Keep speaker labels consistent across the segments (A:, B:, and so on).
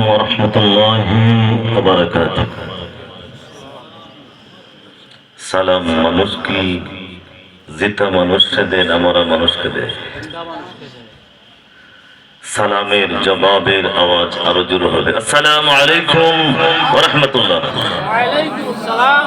A: ورحمة الله وبركاته সালাম মানুষ কি যেটা মানুষকে দেন আমরা মানুষকে দেয় সালামের জবাবের আওয়াজ আরো জোর হবে আসসালামু আলাইকুম রহমতুল্লাহ
B: وعليكم السلام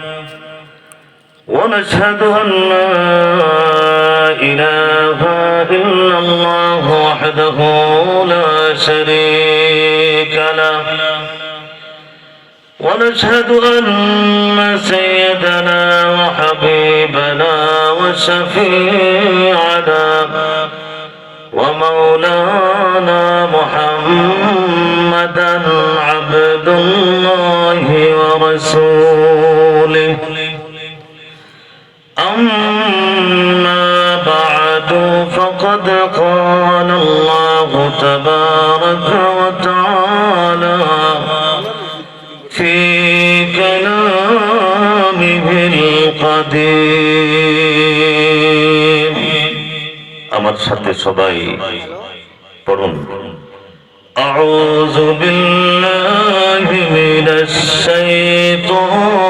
A: ونشهد أن لا إله إلا الله وحده لا شريك له. ونشهد أن سيدنا وحبيبنا وشفيعنا ومولانا محمدا عبد الله ورسوله. أما بعد فقد قال الله تبارك وتعالى في كلامه القديم আমার সাথে সবাই পড়ুন أعوذ بالله من الشيطان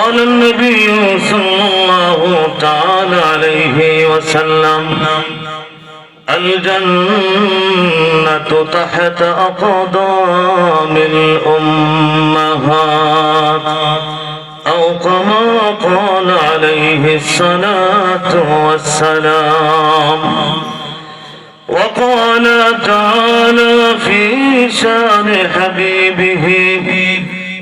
A: وقال النبي صلى الله تعالى عليه وسلم الجنة تحت أقدام الأمهات أو كما قال عليه الصلاة والسلام. وقال تعالى في شان حبيبه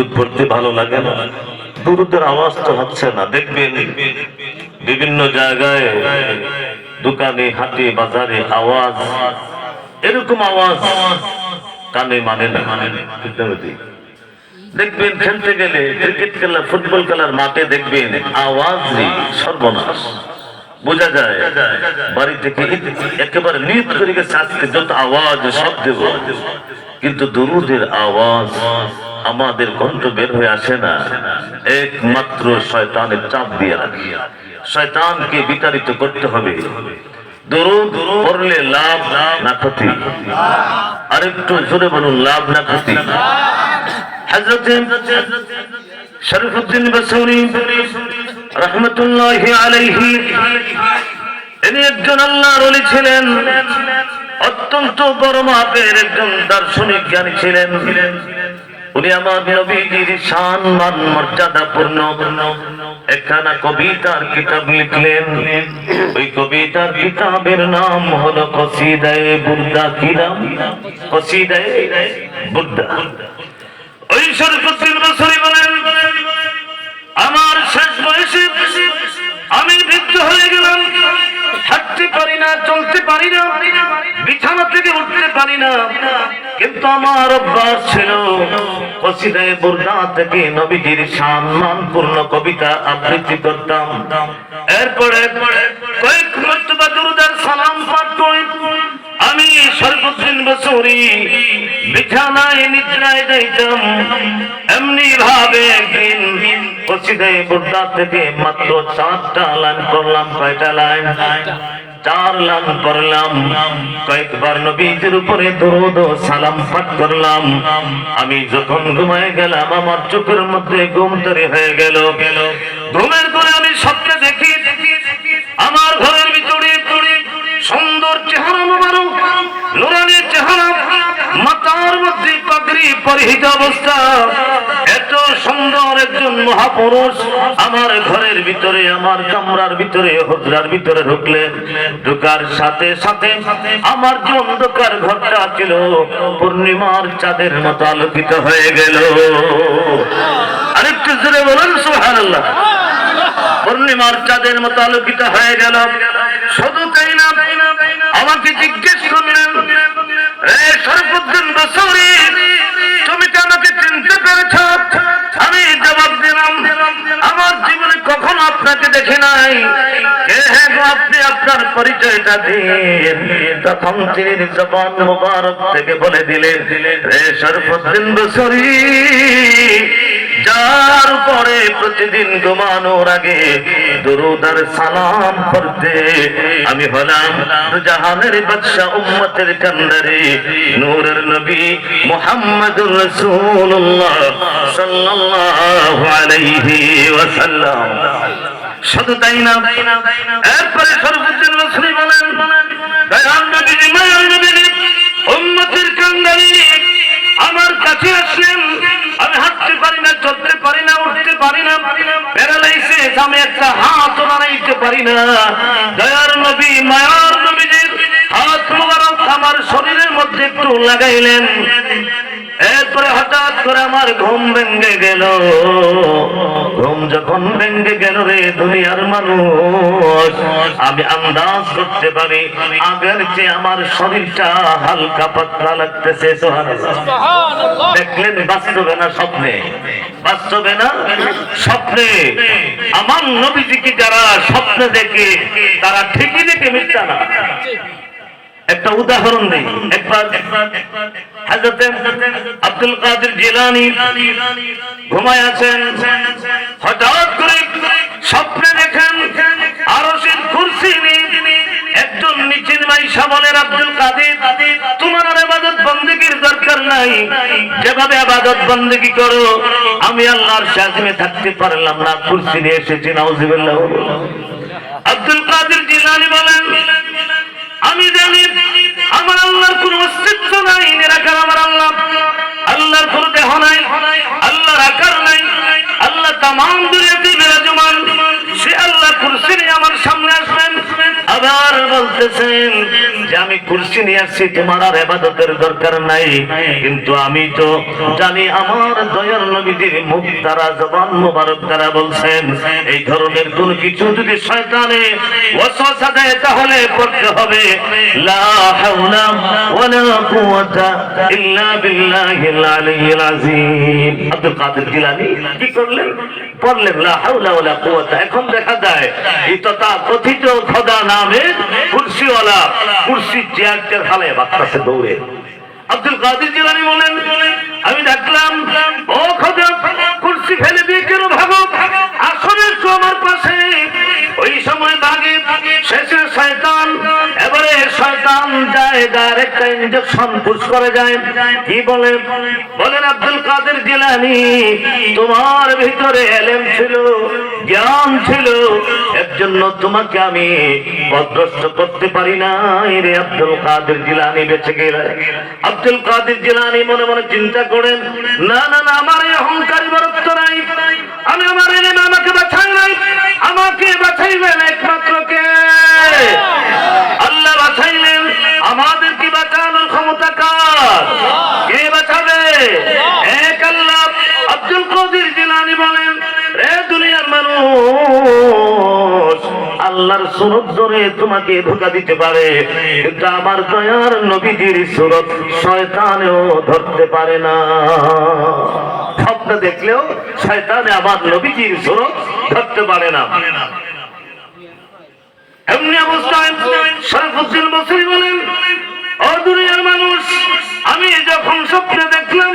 A: দুরুদ পড়তে ভালো লাগে না। দুরুদের আওয়াজ তো হচ্ছে না। দেখবেন বিভিন্ন জায়গায়, দোকানে, হাটে, বাজারে আওয়াজ, এরকম আওয়াজ কানে মানে না। ঠিক না বেটি? দেখবেন খেলতে গেলে ক্রিকেট খেলা ফুটবল খেলার মাঠে দেখবেন আওয়াজ সর্বনাশ। বোঝা যায়, বাড়ি থেকে একেবারে নিত করে গেছে, আজকে যত আওয়াজ সব দেব কিন্তু দরুদের আওয়াজ আমাদের কণ্ঠ বের হয়ে আসে না। একমাত্র শয়তানের চাপ দিয়ে রাখি। শয়তানকে বিতাড়িত করতে হবে। আরেকটু জোরে বলুন, লাভ না একজন আল্লাহর ওলি ছিলেন। অত্যন্ত বড় মাপের একজন দার্শনিক জ্ঞানী ছিলেন। উনি আমার নবীজির শান, মান, মর্যাদা পূর্ণ। একখানা কবিতার কিতাব লিখলেন। ওই কবিতার কিতাবের নাম হলো কসিদায়ে বুর্দা কি কসিদায়ে বুর্দা ওই শরীফুদ্দিন বসরি বলেন, আমার শেষ বয়সে আমি বৃদ্ধ হয়ে গেলাম। হাঁটতে পারি না চলতে পারি না বিছানা থেকে উঠতে পারি না। কিন্তু আমার অভ্যাস ছিল কসিদায় বুর্দা থেকে নবীজির সম্মানপূর্ণ কবিতা আবৃত্তি করতাম। এরপরে কয়েক সালাম পাঠ করে। আমি সর্বদিন বছরই বিছানায় নিদ্রায় যাইতাম। এমনি ভাবে একদিন কসিদায় বুর্দা থেকে মাত্র চারটা লাইন করলাম কয়টা লাইন? চার লাইন করলাম। কয়েকবার নবীজির উপরে দরুদ ও সালাম পাঠ করলাম। আমি যখন ঘুমায় গেলাম, আমার চোখের মধ্যে ঘুম তরি হয়ে গেল। ঘুমের করে আমি স্বপ্নে দেখি, আমার ঘরের ভিতরে সুন্দর চেহারা মোবারক, নুরানি চেহারা। মাথার মধ্যে পাগড়ি পরিহিত অবস্থা। এত সুন্দর একজন মহাপুরুষ আমার ঘরের ভিতরে, আমার কামরার ভিতরে হুজরার ভিতরে ঢুকলেন। ঢুকার সাথে সাথে আমার যে অন্ধকার ঘরটা ছিল, পূর্ণিমার চাঁদের মতো আলোকিত হয়ে গেল। আরেকটু জোরে বলুন, সুবহানাল্লাহ। পূর্ণিমার চাঁদের মতো আলোকিত হয়ে গেল। শুধু তাই না, আমাকে জিজ্ঞেস করলেন সরফুদ্দিন বসরি, তুমি কি আমাকে চিনতে আমি আমার জীবনে কখনো আপনাকে দেখি নাই। আপনি আপনার পরিচয়টা দিন। তখন তিনি জবান মুবারক থেকে বলে দিলেন রে সরফুদ্দিন বসরি যার উপরে প্রতিদিন ঘুমানোর আগে দরুদার সালাম পড়তে, আমি হলাম জাহানের বাদশা উম্মতের কান্দারে নূরের নবী মুহাম্মদুর রাসূলুল্লাহ সাল্লাল্লাহু আলাইহি ওয়াসাল্লাম। শুধু তাই না, এরপরে সর্বদিন রসুল বলেন, দয়াল নবী নবী, উম্মতের কান্দারে আমার কাছে আসলেন আমি হাঁটতে পারি না, চলতে পারি না, উঠতে পারি না। প্যারালাইসিস, আমি একটা হাত নাড়াইতে পারি না। দয়ার নবী, মায়ার নবীজির হাত মুবারক আমার শরীরের মধ্যে একটু লাগাইলেন। এরপরে হঠাৎ করে আমার ঘুম ভেঙে গেল। ঘুম যখন ভেঙে গেল রে দুনিয়ার মানুষ আমি আন্দাজ করতে পারি আগের চেয়ে আমার শরীরটা হালকা পাতলা লাগতেছে দেখলেন বাস্তবে না স্বপ্নে? বাস্তবে না স্বপ্নে? আমার নবীজিকে যারা স্বপ্নে দেখে তারা ঠিকই দেখে মিথ্যা না। একটা উদাহরণ দিই একবার আব্দুল কাদের জিলানি ঘুমায় আছেন। হঠাৎ করে স্বপ্নে দেখেন আরশের কুরসি একজন নিচের মাইশা বলেন, আব্দুল কাদের, তোমার আর আবাদত বন্দেগীর দরকার নাই। যেভাবে আবাদত বন্দেগী করো, আমি আল্লাহর শাসনে থাকতে পারলাম না। কুরসি নিয়ে এসেছি নাউজিবিল্লাহ। আব্দুল কাদের জিলানি বলেন, আমি জানি আমার আল্লাহর কোন অস্তিত্ব নাই, নিরাকার আমার আল্লাহ। আল্লাহর কোন দেহ নাই, আল্লাহর আকার নাই, আল্লাহ তামাম দুনিয়াতে বিরাজমান সে আল্লাহ কুরসি নিয়ে আমার সামনে আসবেন আবার বলতেছেন যে আমি কুরসি নিয়ে আসছি, তোমার আর এবাদতের দরকার নাই। কিন্তু আমি তো জানি আমার দয়ার নবীদের মুখ দ্বারা জবান মোবারক দ্বারা বলছেন, এই ধরনের কোন কিছু যদি শয়তানে ওয়াসওয়াসা দেয় তাহলে পড়তে হবে। লা হাওলা ওয়ালা কুওয়াতা ইল্লা বিল্লাহিল আলিয়্যিল আযীম। আব্দুল কাদের জিলানী কি করলেন? পড়লেন, লা হাওলা ওয়ালা কুওয়াতা। এখন দেখা যায়, এই তথা কথিত খোদা নামে কুরসিওয়ালা কুরসি হালে বাচ্চাতে দৌড়ে। আব্দুল কাদের জিলানি বলেন, আমি দেখলাম ও খোদা কুরসি ফেলে দিয়ে কেন ভাগো? আসলে তো আমার পাশে, ওই সময় বাগে শেষে শয়তান, এবারে যায় ডাইরেক্ট ইনজেকশন পুশ তোমাকে আমি পদভ্রষ্ট করতে পারি নাই রে আব্দুল কাদের জিলানি, বেঁচে গেলে। আব্দুল কাদের জিলানি মনে মনে চিন্তা করেন, না না না, আমার এই অহংকারী বরত্ব নাই। আমি আমার আমাকে বাছাই নাই। আমাকে বাছাইবেন একমাত্র কে? আল্লাহ বাছাইলেন। আমাদের কি বাঁচানোর ক্ষমতা কার? কে বাঁচাবে? এক আল্লাহ আব্দুল কদির জিলানি বলেন রে দুনিয়ার মানুষ আল্লাহর সুরত ধরে তোমাকে ধোকা দিতে পারে কিন্তু আমার দয়ার নবীজির সুরত শয়তানেও ধরতে পারে না। স্বপ্ন দেখলেও শয়তানে আমার নবীজির সুরত ধরতে পারে না। এমনি অবস্থায় শরফুদ্দিন বসরি বলেন, ও দুনিয়ার মানুষ, আমি যখন স্বপ্নে দেখলাম,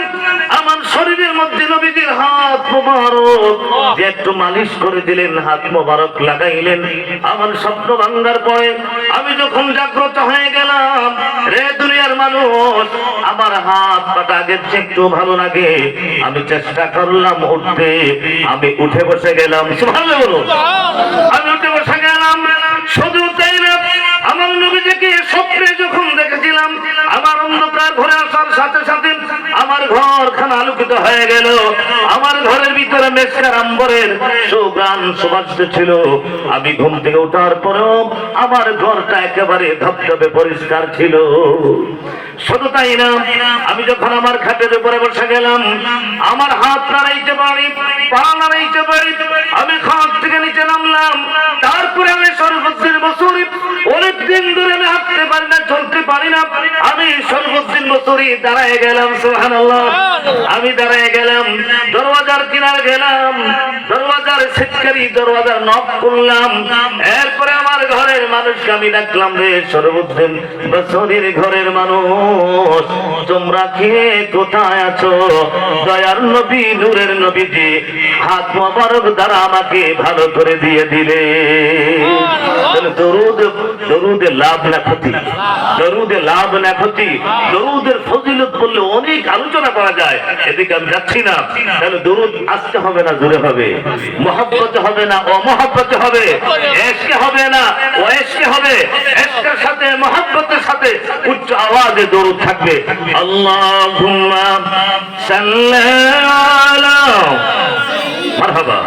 A: আমার শরীরের মধ্যে নবীজির হাত মোবারক একটু মালিশ করে দিলেন, হাত মোবারক লাগাইলেন, আমার স্বপ্ন ভাঙ্গার পরে আমি যখন জাগ্রত হয়ে গেলাম, রে দুনিয়ার মানুষ, আমার হাত পাটা আগের একটু ভালো লাগে, আমি চেষ্টা করলাম উঠতে, আমি উঠে বসে গেলাম। ভালো আমি উঠে বসে গেলাম শুধু তাই না আমার নবীজিকে স্বপ্নে যখন দেখেছিলাম, আমার অন্ধকার ঘরে আসার সাথে সাথে আমার ঘর খানা আলোকিত হয়ে গেল। আমার ঘরের ভিতরে মেসকার আম্বরের সুগ্রাম সুবাস ছিল। আমি ঘুম থেকে ওঠার পরেও আমার ঘরটা একেবারে ধবধবে পরিষ্কার ছিল। শুধু তাই না, আমি যখন আমার খাটের উপরে বসে গেলাম, আমার হাত নাড়াইতে পারি, পা নাড়াইতে পারি, আমি খাট থেকে নিচে নামলাম। তারপরে আমি সর্বদিন বছর অনেক দিন ধরে আমি হাঁটতে পারি না চলতে পারি না। আমি সর্বদিন বছরই দাঁড়ায় গেলাম সোহান আমি দাঁড়ায় গেলাম দরওয়াজার কিনারে গেলাম দরওয়াজার সিটকারি দরওয়াজার নক করলাম। এরপরে আমার ঘরের মানুষকে আমি ডাকলাম রে সর্বদিন বছরের ঘরের মানুষ তোমরা কে? কোথায় আছো? দয়ার নবী নূরের নবীজি হাত মোবারক দ্বারা আমাকে ভালো করে দিয়ে দিলে। দরুদ দরুদে লাভ না ক্ষতি? দরুদে লাভ না ক্ষতি দরুদের ফজিলত বললে অনেক আলোচনা করা যায়। এদিকে আমি যাচ্ছি না। তাহলে দরুদ আসতে হবে না জোরে হবে? মহব্বত হবে না অমহব্বত হবে? এসকে হবে না ও এসকে হবে? এসকের সাথে মহব্বতের সাথে উচ্চ আওয়াজে দরুদ থাকবে। আল্লাহুম্মা সাল্লি আলা মারহাবা।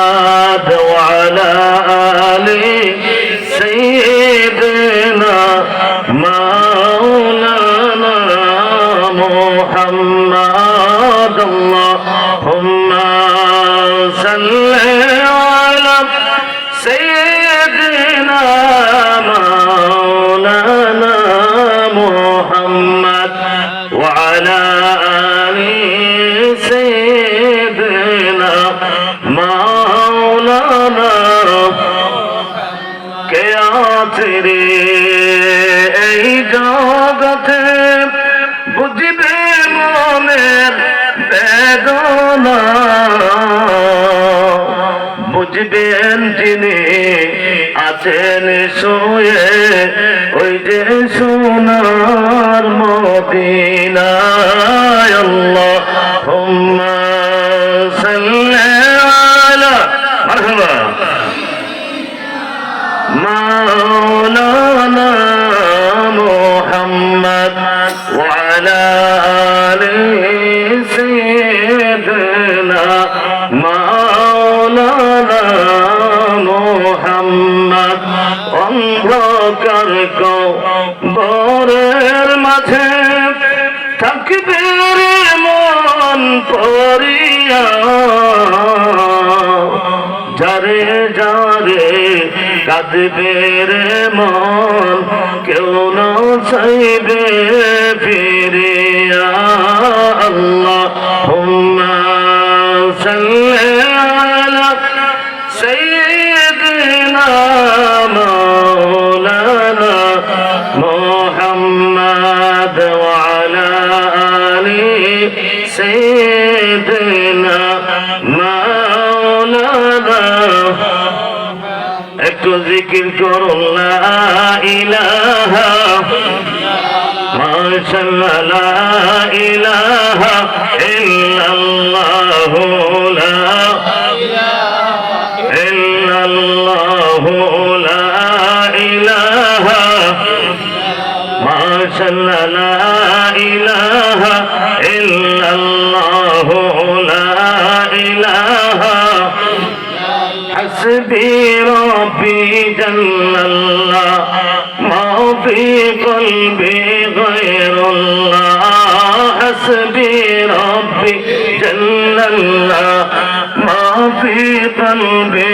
A: محمد وعلى آل سيدنا বুঝবেন যিনি আছেন শুয়ে ওই যে সোনার মদিনায় আল্লাহ যারে যারে কাঁদবে রে মন, কেউ না চাইবে ফিরে আল্লাহ। হুম্মা সাল্লি আলা সাইয়্যিদিনা মাওলানা মুহাম্মদ ওয়া আলা আলি জিকির করুন লা ইলাহা মাশাআল্লাহ লা ইলাহা ইল্লাল্লাহ লা ইল্লাল্লাহ লা ইলাহা মাশাআল্লাহ লা ইলাহা ইল্লাল্লাহ লা ইলাহা حسبي ربي জল্লাল্লাহ মাফি কলবি গয়রুল্লাহ হসবি রব্বি জল্লাল্লাহ মাফি কলবি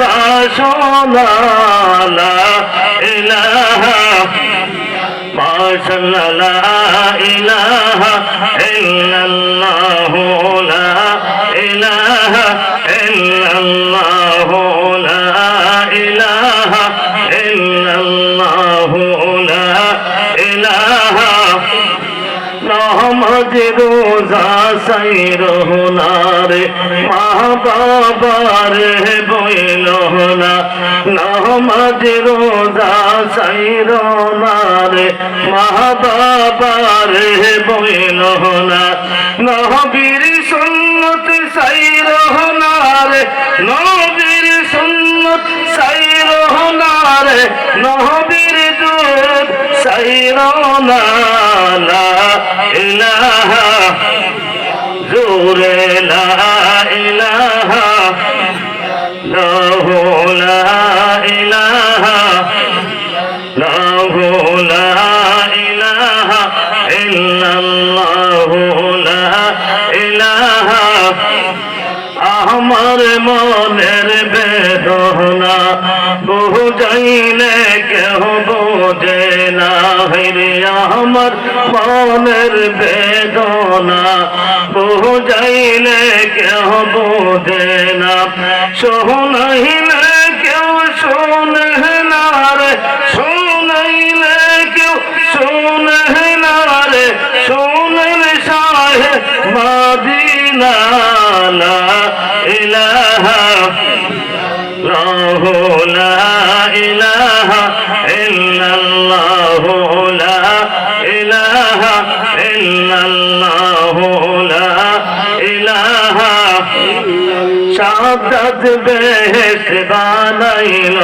A: বাসনা ইলাহা মাশাআল্লাহ লা ইলাহা ইল্লাল্লাহ লা ইলাহা ইল্লাল্লাহ লা ইলাহা ইল্লাল্লাহ লা সাই রহনারে মা বাবার বইল না। নামাজ রোজা সাই রহনারে মা বাবার বইল না। নবীর সুন্নত সাই রহনারে নবীর সুন্নত সাই রহনারে নবীর দুধ সাই রহনা ইলাহা লা ইলাহা লাহু লা ইলাহা লাহু লা ইলাহা আমার মনের বেদনা বহু যাইলে কেহ বোঝে না হইরে আমার মনের বেদনা বহু যাইলে কেহ বোঝে না। শোনাইলে কেউ শোনে না রে। শোনাইলে কেউ শোনে না রে। শোনেন শাহে মাদিনা ইলাহা লা ইলাহা ইল্লাল্লাহু। সাদাত বেহেস বানাইল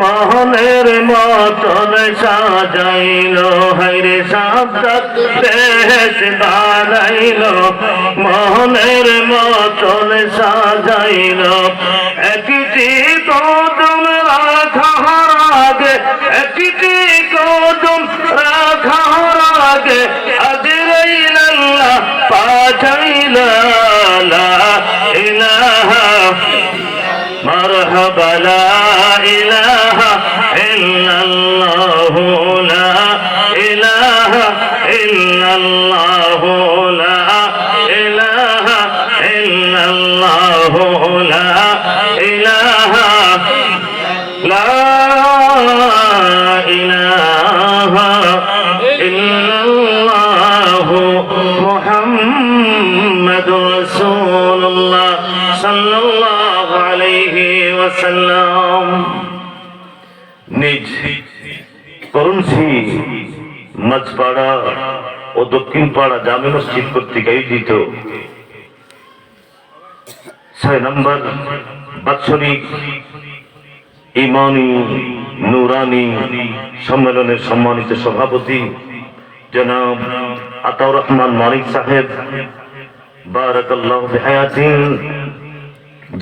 A: মোহনের মতন সাজাইল। হাইরে সাদাত বেহেস বানাইল মোহনের মতন সাজাইল। একটি কদম রাখার আগে, একটি কদম রাখার আগে পাঠাইল مرحبا لا إله إلا الله لا إله إلا الله لا إله إلا الله لا মাঝপাড়া ও দক্ষিণ পাড়া জামে মসজিদ কর্তৃক আয়োজিত ছয় নম্বর বাৎসরিক ইমানি নুরানি সম্মেলনের সম্মানিত সভাপতি জনাব আতাউর রহমান মালিক সাহেব। বারাকাল্লাহ বিহায়াতিন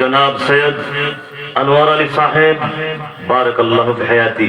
A: জনাব সৈয়দ আনোয়ার আলী সাহেব। বারাকাল্লাহ বিহায়াতি